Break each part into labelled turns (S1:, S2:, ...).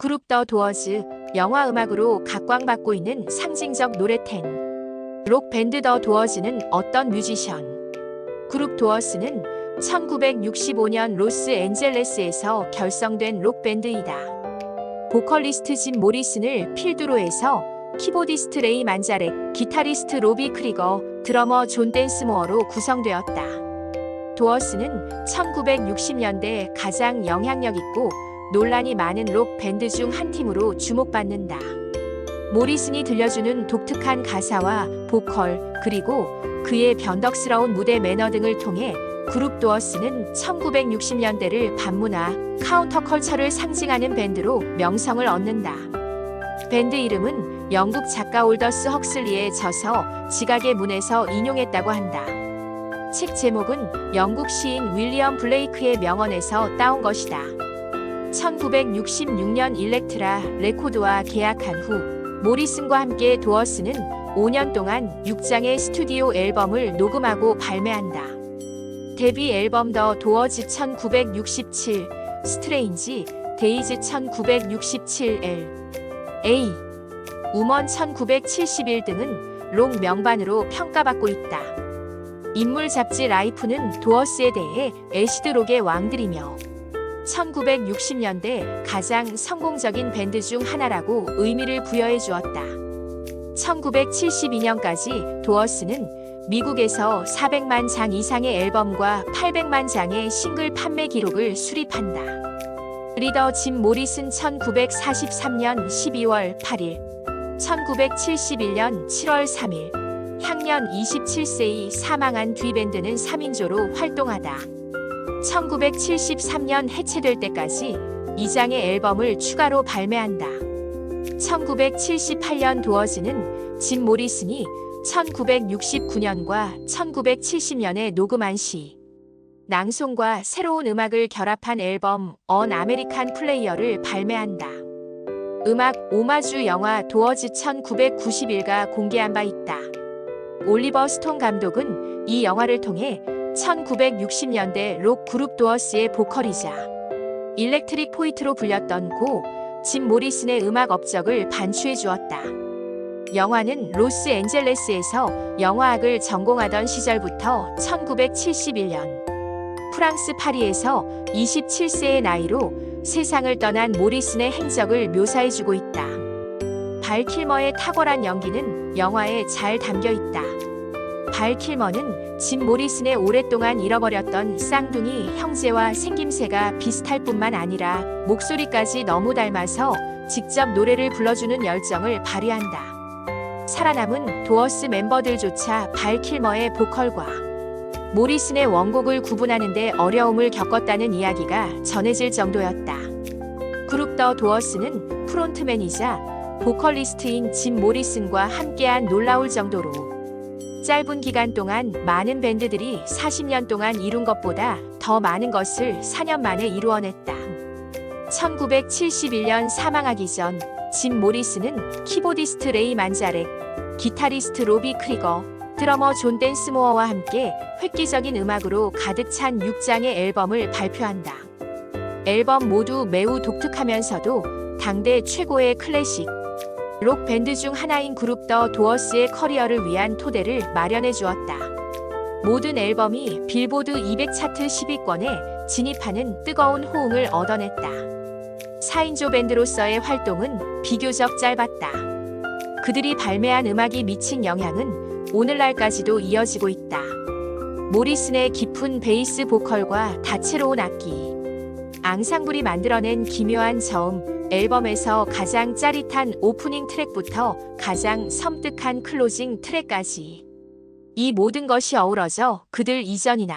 S1: 그룹 더 도어즈 영화 음악으로 각광받고 있는 상징적 노래텐 록 밴드 더 도어즈는 어떤 뮤지션 그룹 도어스는 1965년 로스앤젤레스에서 결성된 록 밴드이다. 보컬리스트 짐 모리슨을 필두로 해서 키보디스트 레이 만자렉, 기타리스트 로비 크리거, 드러머 존 댄스모어로 구성되었다. 도어스는 1960년대 가장 영향력 있고 논란이 많은 록 밴드 중 한 팀으로 주목받는다. 모리슨이 들려주는 독특한 가사와 보컬, 그리고 그의 변덕스러운 무대 매너 등을 통해 그룹 도어스는 1960년대를 반문화, 카운터컬처를 상징하는 밴드로 명성을 얻는다. 밴드 이름은 영국 작가 올더스 헉슬리의 저서 지각의 문에서 인용했다고 한다. 책 제목은 영국 시인 윌리엄 블레이크의 명언에서 따온 것이다. 1966년 일렉트라 레코드와 계약한 후 모리슨과 함께 도어스는 5년 동안 6장의 스튜디오 앨범을 녹음하고 발매한다. 데뷔 앨범 더 도어즈 1967, 스트레인지, 데이즈 1967L, A, 우먼 1971 등은 록 명반으로 평가받고 있다. 인물 잡지 라이프는 도어스에 대해 애시드록의 왕들이며 1960년대 가장 성공적인 밴드 중 하나라고 의미를 부여해 주었다. 1972년까지 도어스는 미국에서 400만 장 이상의 앨범과 800만 장의 싱글 판매 기록을 수립한다. 리더 짐 모리슨 1943년 12월 8일, 1971년 7월 3일, 향년 27세의 사망한 뒤 밴드는 3인조로 활동하다. 1973년 해체될 때까지 2장의 앨범을 추가로 발매한다. 1978년 도어즈는 짐 모리슨이 1969년과 1970년에 녹음한 시, 낭송과 새로운 음악을 결합한 앨범 언 아메리칸 플레이어를 발매한다. 음악 오마주 영화 도어즈 1991가 공개한 바 있다. 올리버 스톤 감독은 이 영화를 통해 1960년대 록 그룹 도어스의 보컬이자 일렉트릭 포이트로 불렸던 고 짐 모리슨의 음악 업적을 반추해 주었다. 영화는 로스앤젤레스에서 영화학을 전공하던 시절부터 1971년 프랑스 파리에서 27세의 나이로 세상을 떠난 모리슨의 행적을 묘사해주고 있다. 발 킬머의 탁월한 연기는 영화에 잘 담겨 있다. 발 킬머는 짐 모리슨의 오랫동안 잃어버렸던 쌍둥이 형제와 생김새가 비슷할 뿐만 아니라 목소리까지 너무 닮아서 직접 노래를 불러주는 열정을 발휘한다. 살아남은 도어스 멤버들조차 발 킬머의 보컬과 모리슨의 원곡을 구분하는데 어려움을 겪었다는 이야기가 전해질 정도였다. 그룹 더 도어스는 프론트맨이자 보컬리스트인 짐 모리슨과 함께한 놀라울 정도로 짧은 기간 동안 많은 밴드들이 40년 동안 이룬 것보다 더 많은 것을 4년 만에 이루어냈다. 1971년 사망하기 전 짐 모리슨은 키보디스트 레이 만자렉, 기타리스트 로비 크리거, 드러머 존 댄스모어와 함께 획기적인 음악으로 가득 찬 6장의 앨범을 발표한다. 앨범 모두 매우 독특하면서도 당대 최고의 클래식, 록 밴드 중 하나인 그룹 더 도어스의 커리어를 위한 토대를 마련해 주었다. 모든 앨범이 빌보드 200 차트 10위권에 진입하는 뜨거운 호응을 얻어냈다. 4인조 밴드로서의 활동은 비교적 짧았다. 그들이 발매한 음악이 미친 영향은 오늘날까지도 이어지고 있다. 모리슨의 깊은 베이스 보컬과 다채로운 악기, 앙상블이 만들어낸 기묘한 저음, 앨범에서 가장 짜릿한 오프닝 트랙부터 가장 섬뜩한 클로징 트랙까지. 이 모든 것이 어우러져 그들 이전이나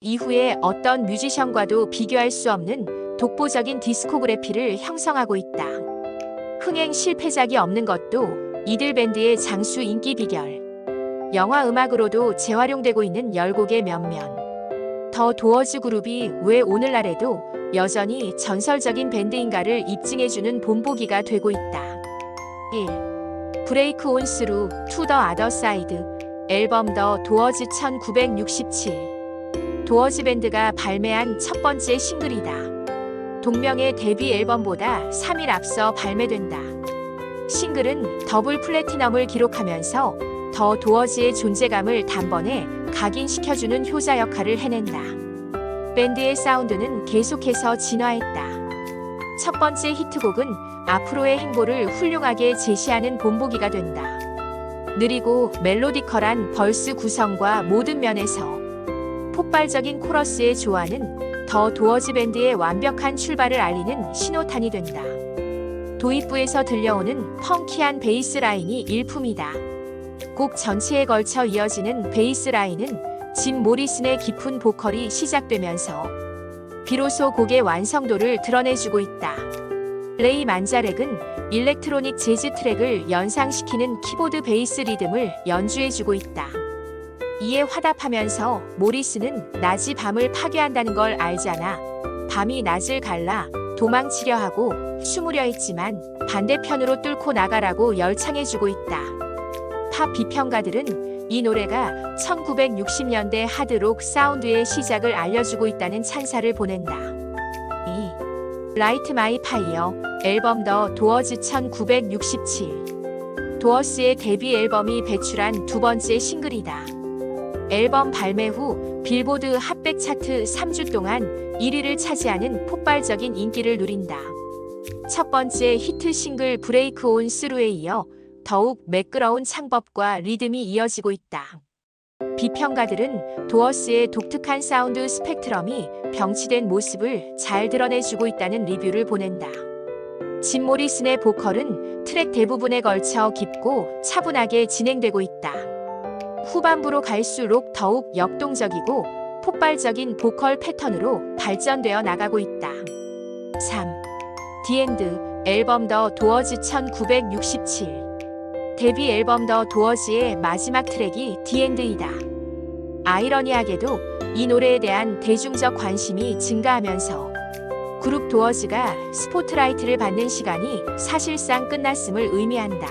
S1: 이후에 어떤 뮤지션과도 비교할 수 없는 독보적인 디스코그래피를 형성하고 있다. 흥행 실패작이 없는 것도 이들 밴드의 장수 인기 비결. 영화 음악으로도 재활용되고 있는 열곡의 면면. 더 도어즈 그룹이 왜 오늘날에도 여전히 전설적인 밴드인가를 입증해주는 본보기가 되고 있다. 1. 브레이크 온 스루 투 더 아더 사이드 앨범 더 도어즈 1967 도어즈 밴드가 발매한 첫 번째 싱글이다. 동명의 데뷔 앨범보다 3일 앞서 발매된다. 싱글은 더블 플래티넘을 기록하면서 더 도어지의 존재감을 단번에 각인시켜주는 효자 역할을 해낸다. 밴드의 사운드는 계속해서 진화했다. 첫 번째 히트곡은 앞으로의 행보를 훌륭하게 제시하는 본보기가 된다. 느리고 멜로디컬한 벌스 구성과 모든 면에서 폭발적인 코러스의 조화는 더 도어즈 밴드의 완벽한 출발을 알리는 신호탄이 된다. 도입부에서 들려오는 펑키한 베이스 라인이 일품이다. 곡 전체에 걸쳐 이어지는 베이스 라인은 짐 모리슨의 깊은 보컬이 시작되면서 비로소 곡의 완성도를 드러내주고 있다. 레이 만자렉은 일렉트로닉 재즈 트랙을 연상시키는 키보드 베이스 리듬을 연주해주고 있다. 이에 화답하면서 모리스는 낮이 밤을 파괴한다는 걸 알잖아. 밤이 낮을 갈라 도망치려 하고 숨으려 했지만 반대편으로 뚫고 나가라고 열창해주고 있다. 팝 비평가들은 이 노래가 1960년대 하드록 사운드의 시작을 알려주고 있다는 찬사를 보낸다. 이 라이트 마이 파이어 앨범 더 도어즈 1967 도어스의 데뷔 앨범이 배출한 두 번째 싱글이다. 앨범 발매 후 빌보드 핫백 차트 3주 동안 1위를 차지하는 폭발적인 인기를 누린다. 첫 번째 히트 싱글 브레이크 온 스루에 이어 더욱 매끄러운 창법과 리듬이 이어지고 있다. 비평가들은 도어스의 독특한 사운드 스펙트럼이 병치된 모습을 잘 드러내주고 있다는 리뷰를 보낸다. 짐 모리슨의 보컬은 트랙 대부분에 걸쳐 깊고 차분하게 진행되고 있다. 후반부로 갈수록 더욱 역동적이고 폭발적인 보컬 패턴으로 발전되어 나가고 있다. 3. 디엔드 앨범 더 도어즈 1967 데뷔 앨범 더 도어즈의 마지막 트랙이 디엔드이다. 아이러니하게도 이 노래에 대한 대중적 관심이 증가하면서 그룹 도어즈가 스포트라이트를 받는 시간이 사실상 끝났음을 의미한다.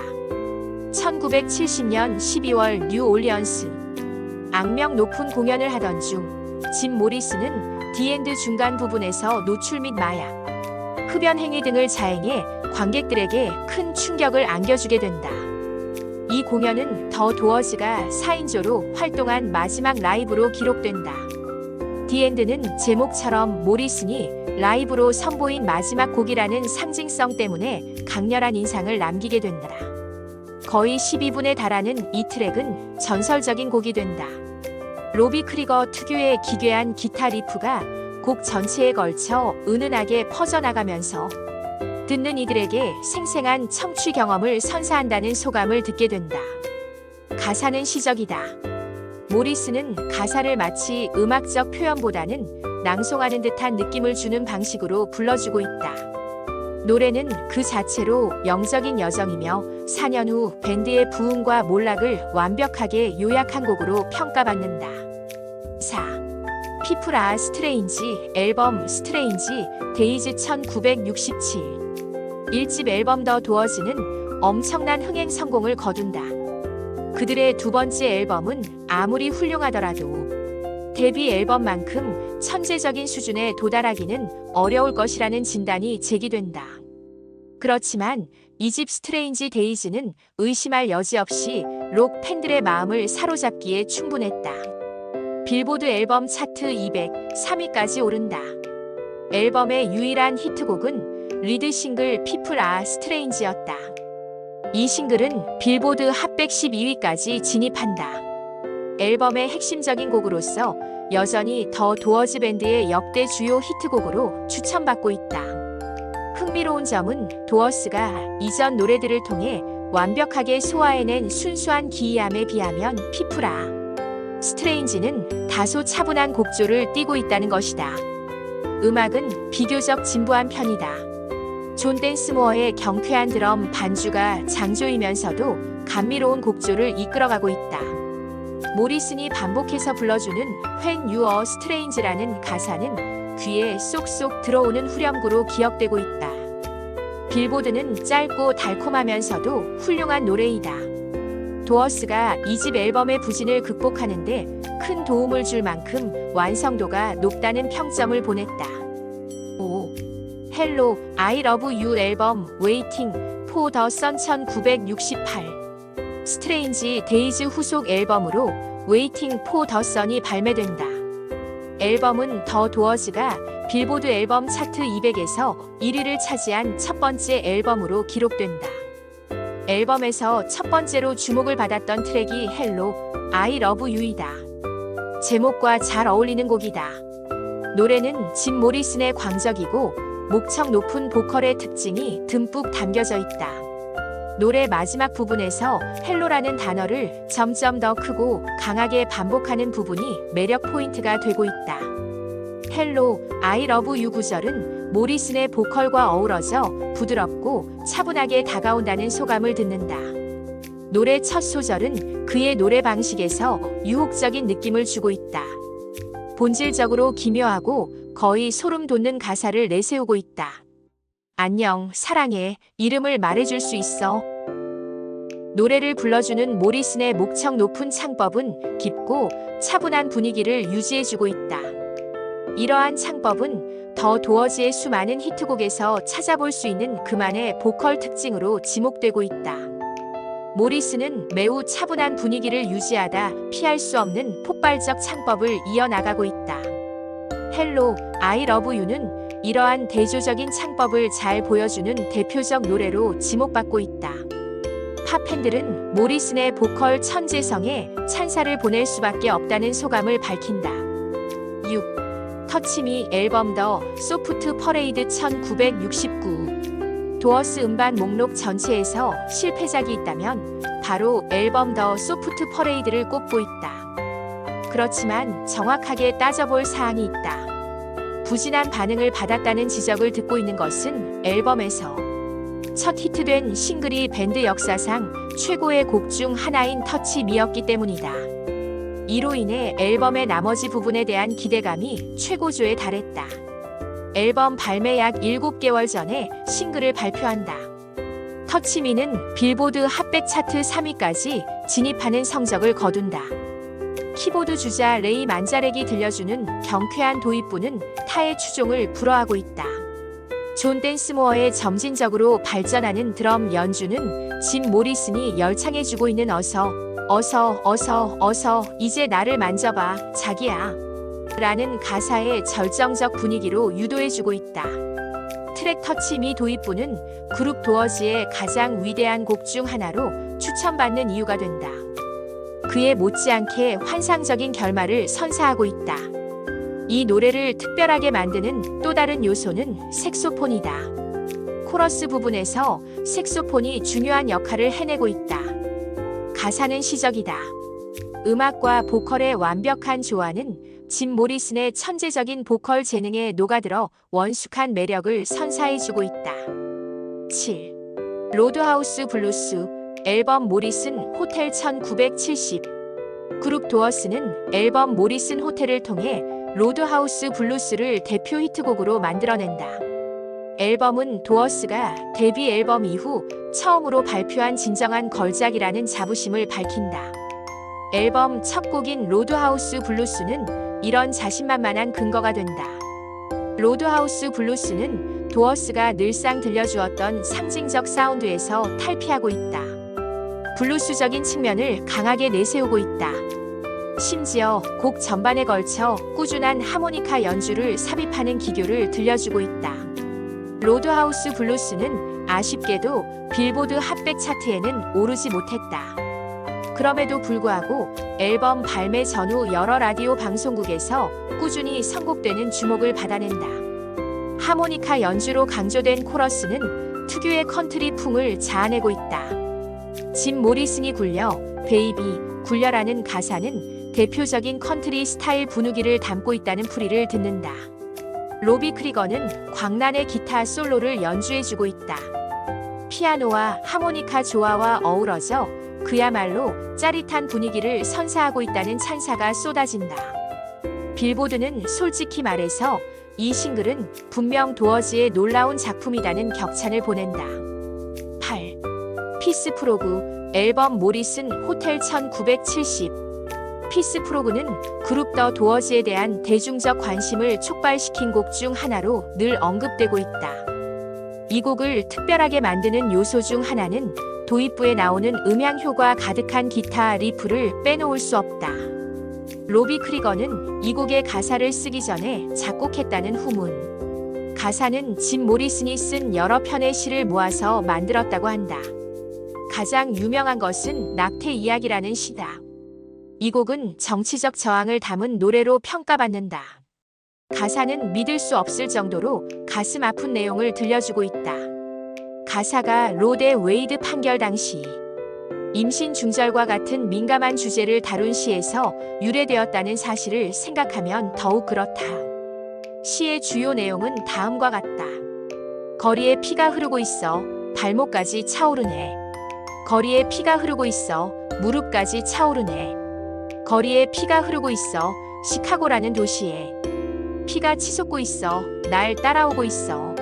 S1: 1970년 12월 뉴 올리언스 악명 높은 공연을 하던 중 짐 모리스는 디엔드 중간 부분에서 노출 및 마약, 흡연 행위 등을 자행해 관객들에게 큰 충격을 안겨주게 된다. 이 공연은 더 도어즈가 4인조로 활동한 마지막 라이브로 기록된다. 디엔드는 제목처럼 모리슨이 라이브로 선보인 마지막 곡이라는 상징성 때문에 강렬한 인상을 남기게 된다. 거의 12분에 달하는 이 트랙은 전설적인 곡이 된다. 로비 크리거 특유의 기괴한 기타 리프가 곡 전체에 걸쳐 은은하게 퍼져나가면서 듣는 이들에게 생생한 청취 경험을 선사한다는 소감을 듣게 된다. 가사는 시적이다. 모리스는 가사를 마치 음악적 표현보다는 낭송하는 듯한 느낌을 주는 방식으로 불러주고 있다. 노래는 그 자체로 영적인 여정이며 4년 후 밴드의 부흥과 몰락을 완벽하게 요약한 곡으로 평가받는다. 4. 피플 아 스트레인지 앨범 스트레인지 데이즈 1967 1집 앨범 더 도어즈는 엄청난 흥행 성공을 거둔다. 그들의 두 번째 앨범은 아무리 훌륭하더라도 데뷔 앨범만큼 천재적인 수준에 도달하기는 어려울 것이라는 진단이 제기된다. 그렇지만 이집 스트레인지 데이즈는 의심할 여지 없이 록 팬들의 마음을 사로잡기에 충분했다. 빌보드 앨범 차트 200, 3위까지 오른다. 앨범의 유일한 히트곡은 리드 싱글 피플 아 스트레인지였다. 이 싱글은 빌보드 핫백 12위까지 진입한다. 앨범의 핵심적인 곡으로서 여전히 더 도어즈 밴드의 역대 주요 히트곡으로 추천받고 있다. 흥미로운 점은 도어스가 이전 노래들을 통해 완벽하게 소화해낸 순수한 기이함에 비하면 피프라 스트레인지는 다소 차분한 곡조를 띠고 있다는 것이다. 음악은 비교적 진부한 편이다. 존 댄스모어의 경쾌한 드럼 반주가 장조이면서도 감미로운 곡조를 이끌어가고 있다. 모리슨이 반복해서 불러주는 When You Are Strange라는 가사는 귀에 쏙쏙 들어오는 후렴구로 기억되고 있다. 빌보드는 짧고 달콤하면서도 훌륭한 노래이다. 도어스가 이 집 앨범의 부진을 극복하는데 큰 도움을 줄 만큼 완성도가 높다는 평점을 보냈다. 5. 헬로 아이 러브 유 앨범 웨이팅 포 더 선 1968 스트레인지 데이즈 후속 앨범으로 웨이팅 포 더 선이 발매된다. 앨범은 더 도어즈가 빌보드 앨범 차트 200에서 1위를 차지한 첫 번째 앨범으로 기록된다. 앨범에서 첫 번째로 주목을 받았던 트랙이 헬로 아이 러브 유이다. 제목과 잘 어울리는 곡이다. 노래는 짐 모리슨의 광적이고 목청 높은 보컬의 특징이 듬뿍 담겨져 있다. 노래 마지막 부분에서 헬로라는 단어를 점점 더 크고 강하게 반복하는 부분이 매력 포인트가 되고 있다. 헬로, I love you 구절은 모리슨의 보컬과 어우러져 부드럽고 차분하게 다가온다는 소감을 듣는다. 노래 첫 소절은 그의 노래 방식에서 유혹적인 느낌을 주고 있다. 본질적으로 기묘하고 거의 소름 돋는 가사를 내세우고 있다. 안녕, 사랑해, 이름을 말해줄 수 있어. 노래를 불러주는 모리슨의 목청 높은 창법은 깊고 차분한 분위기를 유지해주고 있다. 이러한 창법은 더 도어즈의 수많은 히트곡에서 찾아볼 수 있는 그만의 보컬 특징으로 지목되고 있다. 모리스는 매우 차분한 분위기를 유지하다 피할 수 없는 폭발적 창법을 이어나가고 있다. 헬로, I love you는 이러한 대조적인 창법을 잘 보여주는 대표적 노래로 지목받고 있다. 팝팬들은 모리슨의 보컬 천재성에 찬사를 보낼 수밖에 없다는 소감을 밝힌다. 6. 터치미 앨범 더 소프트 퍼레이드 1969 도어스 음반 목록 전체에서 실패작이 있다면 바로 앨범 더 소프트 퍼레이드를 꼽고 있다. 그렇지만 정확하게 따져볼 사항이 있다. 부진한 반응을 받았다는 지적을 듣고 있는 것은 앨범에서 첫 히트된 싱글이 밴드 역사상 최고의 곡 중 하나인 터치 미였기 때문이다. 이로 인해 앨범의 나머지 부분에 대한 기대감이 최고조에 달했다. 앨범 발매 약 7개월 전에 싱글을 발표한다. 터치미는 빌보드 핫백 차트 3위까지 진입하는 성적을 거둔다. 키보드 주자 레이 만자렉이 들려주는 경쾌한 도입부는 타의 추종을 불허하고 있다. 존 댄스모어의 점진적으로 발전하는 드럼 연주는 짐 모리슨이 열창해주고 있는 어서 어서 어서 어서 이제 나를 만져봐 자기야 라는 가사의 절정적 분위기로 유도해주고 있다. 트랙 터치 미 도입부는 그룹 도어즈의 가장 위대한 곡 중 하나로 추천받는 이유가 된다. 그에 못지않게 환상적인 결말을 선사하고 있다. 이 노래를 특별하게 만드는 또 다른 요소는 색소폰이다. 코러스 부분에서 색소폰이 중요한 역할을 해내고 있다. 가사는 시적이다. 음악과 보컬의 완벽한 조화는 짐 모리슨의 천재적인 보컬 재능에 녹아들어 원숙한 매력을 선사해주고 있다. 7. 로드하우스 블루스 앨범 모리슨 호텔 1970 그룹 도어스는 앨범 모리슨 호텔을 통해 로드하우스 블루스를 대표 히트곡으로 만들어낸다. 앨범은 도어스가 데뷔 앨범 이후 처음으로 발표한 진정한 걸작이라는 자부심을 밝힌다. 앨범 첫 곡인 로드하우스 블루스는 이런 자신만만한 근거가 된다. 로드하우스 블루스는 도어스가 늘상 들려주었던 상징적 사운드에서 탈피하고 있다. 블루스적인 측면을 강하게 내세우고 있다. 심지어 곡 전반에 걸쳐 꾸준한 하모니카 연주를 삽입하는 기교를 들려주고 있다. 로드하우스 블루스는 아쉽게도 빌보드 핫백 차트에는 오르지 못했다. 그럼에도 불구하고 앨범 발매 전후 여러 라디오 방송국에서 꾸준히 선곡되는 주목을 받아낸다. 하모니카 연주로 강조된 코러스는 특유의 컨트리 풍을 자아내고 있다. 짐 모리슨이 굴려 베이비 굴려라는 가사는 대표적인 컨트리 스타일 분위기를 담고 있다는 풀이를 듣는다. 로비 크리거는 광란의 기타 솔로를 연주해주고 있다. 피아노와 하모니카 조화와 어우러져 그야말로 짜릿한 분위기를 선사하고 있다는 찬사가 쏟아진다. 빌보드는 솔직히 말해서 이 싱글은 분명 도어즈의 놀라운 작품이라는 격찬을 보낸다. 8. 피스 프로그 앨범 모리슨 호텔 1970 피스 프로그는 그룹 더 도어즈에 대한 대중적 관심을 촉발시킨 곡 중 하나로 늘 언급되고 있다. 이 곡을 특별하게 만드는 요소 중 하나는 도입부에 나오는 음향 효과 가득한 기타 리프를 빼놓을 수 없다. 로비 크리거는 이 곡의 가사를 쓰기 전에 작곡했다는 후문. 가사는 짐 모리슨이 쓴 여러 편의 시를 모아서 만들었다고 한다. 가장 유명한 것은 낙태 이야기라는 시다. 이 곡은 정치적 저항을 담은 노래로 평가받는다. 가사는 믿을 수 없을 정도로 가슴 아픈 내용을 들려주고 있다. 가사가 로데 웨이드 판결 당시 임신 중절과 같은 민감한 주제를 다룬 시에서 유래되었다는 사실을 생각하면 더욱 그렇다. 시의 주요 내용은 다음과 같다. 거리에 피가 흐르고 있어 발목까지 차오르네. 거리에 피가 흐르고 있어 무릎까지 차오르네. 거리에 피가 흐르고 있어 시카고라는 도시에 피가 치솟고 있어 날 따라오고 있어.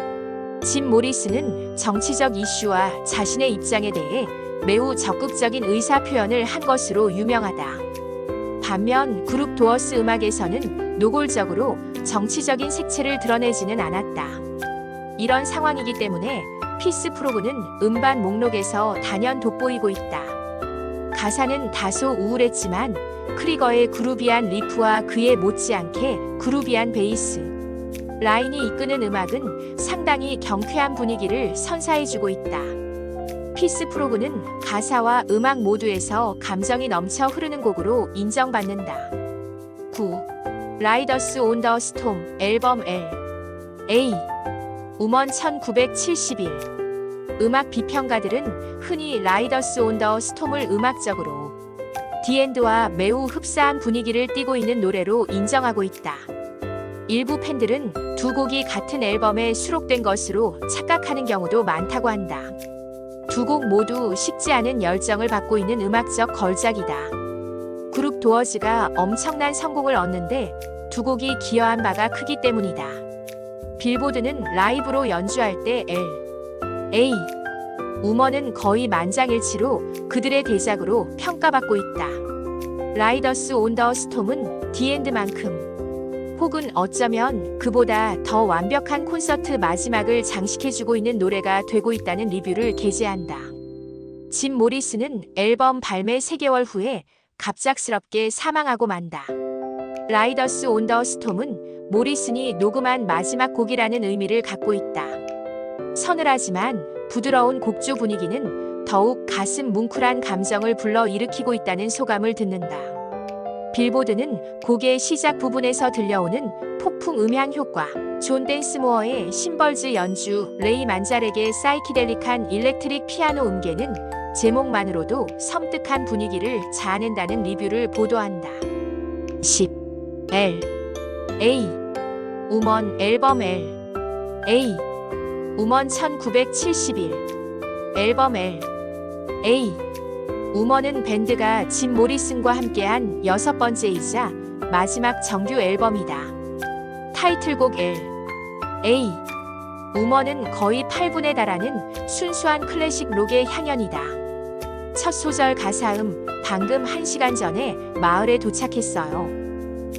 S1: 짐 모리스는 정치적 이슈와 자신의 입장에 대해 매우 적극적인 의사 표현을 한 것으로 유명하다. 반면 그룹 도어스 음악에서는 노골적으로 정치적인 색채를 드러내지는 않았다. 이런 상황이기 때문에 피스 프로그는 음반 목록에서 단연 돋보이고 있다. 가사는 다소 우울했지만 크리거의 그루비한 리프와 그에 못지않게 그루비한 베이스 라인이 이끄는 음악은 상당히 경쾌한 분위기를 선사해주고 있다. 피스 프로그는 가사와 음악 모두에서 감정이 넘쳐 흐르는 곡으로 인정받는다. 9. 라이더스 온 더 스톰 앨범 L A 우먼 1971 음악 비평가들은 흔히 라이더스 온 더 스톰을 음악적으로 디엔드와 매우 흡사한 분위기를 띠고 있는 노래로 인정하고 있다. 일부 팬들은 두 곡이 같은 앨범에 수록된 것으로 착각하는 경우도 많다고 한다. 두 곡 모두 식지 않은 열정을 받고 있는 음악적 걸작이다. 그룹 도어즈가 엄청난 성공을 얻는데 두 곡이 기여한 바가 크기 때문이다. 빌보드는 라이브로 연주할 때 L, A, 우먼은 거의 만장일치로 그들의 대작으로 평가받고 있다. 라이더스 온 더 스톰은 디엔드만큼 혹은 어쩌면 그보다 더 완벽한 콘서트 마지막을 장식해주고 있는 노래가 되고 있다는 리뷰를 게재한다. 짐 모리스는 앨범 발매 3개월 후에 갑작스럽게 사망하고 만다. 라이더스 온 더 스톰은 모리슨이 녹음한 마지막 곡이라는 의미를 갖고 있다. 서늘하지만 부드러운 곡조 분위기는 더욱 가슴 뭉클한 감정을 불러 일으키고 있다는 소감을 듣는다. 빌보드는 곡의 시작 부분에서 들려오는 폭풍 음향 효과, 존 댄스모어의 심벌즈 연주, 레이 만자렉의 사이키델릭한 일렉트릭 피아노 음계는 제목만으로도 섬뜩한 분위기를 자아낸다는 리뷰를 보도한다. 10. L A. 우먼 앨범 L. A. 우먼 1971 앨범 L. A. 우먼은 밴드가 짐 모리슨과 함께한 여섯 번째이자 마지막 정규 앨범이다. 타이틀곡 L. A. 우먼은 거의 8분에 달하는 순수한 클래식 록의 향연이다. 첫 소절 가사음 방금 1시간 전에 마을에 도착했어요.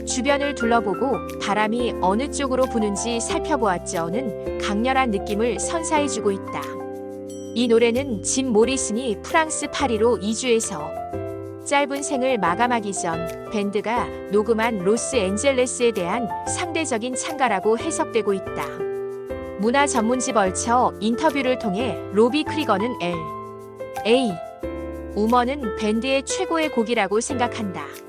S1: 주변을 둘러보고 바람이 어느 쪽으로 부는지 살펴보았죠는 강렬한 느낌을 선사해주고 있다. 이 노래는 짐 모리슨이 프랑스 파리로 이주해서 짧은 생을 마감하기 전 밴드가 녹음한 로스앤젤레스에 대한 상대적인 찬가라고 해석되고 있다. 문화 전문지 벌처 인터뷰를 통해 로비 크리거는 L, A, 우먼은 밴드의 최고의 곡이라고 생각한다.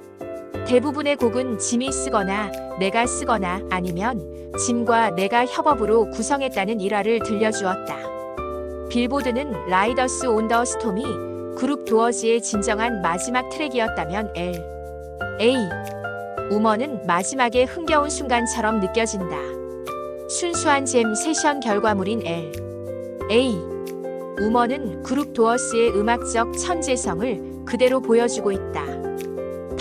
S1: 대부분의 곡은 짐이 쓰거나 내가 쓰거나 아니면 짐과 내가 협업으로 구성했다는 일화를 들려주었다. 빌보드는 라이더스 온 더 스톰이 그룹 도어즈의 진정한 마지막 트랙이었다면 L, A, 우먼은 마지막에 흥겨운 순간처럼 느껴진다. 순수한 잼 세션 결과물인 L, A, 우먼은 그룹 도어스의 음악적 천재성을 그대로 보여주고 있다.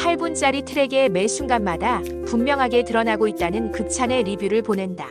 S1: 8분짜리 트랙의 매 순간마다 분명하게 드러나고 있다는 극찬의 리뷰를 보낸다.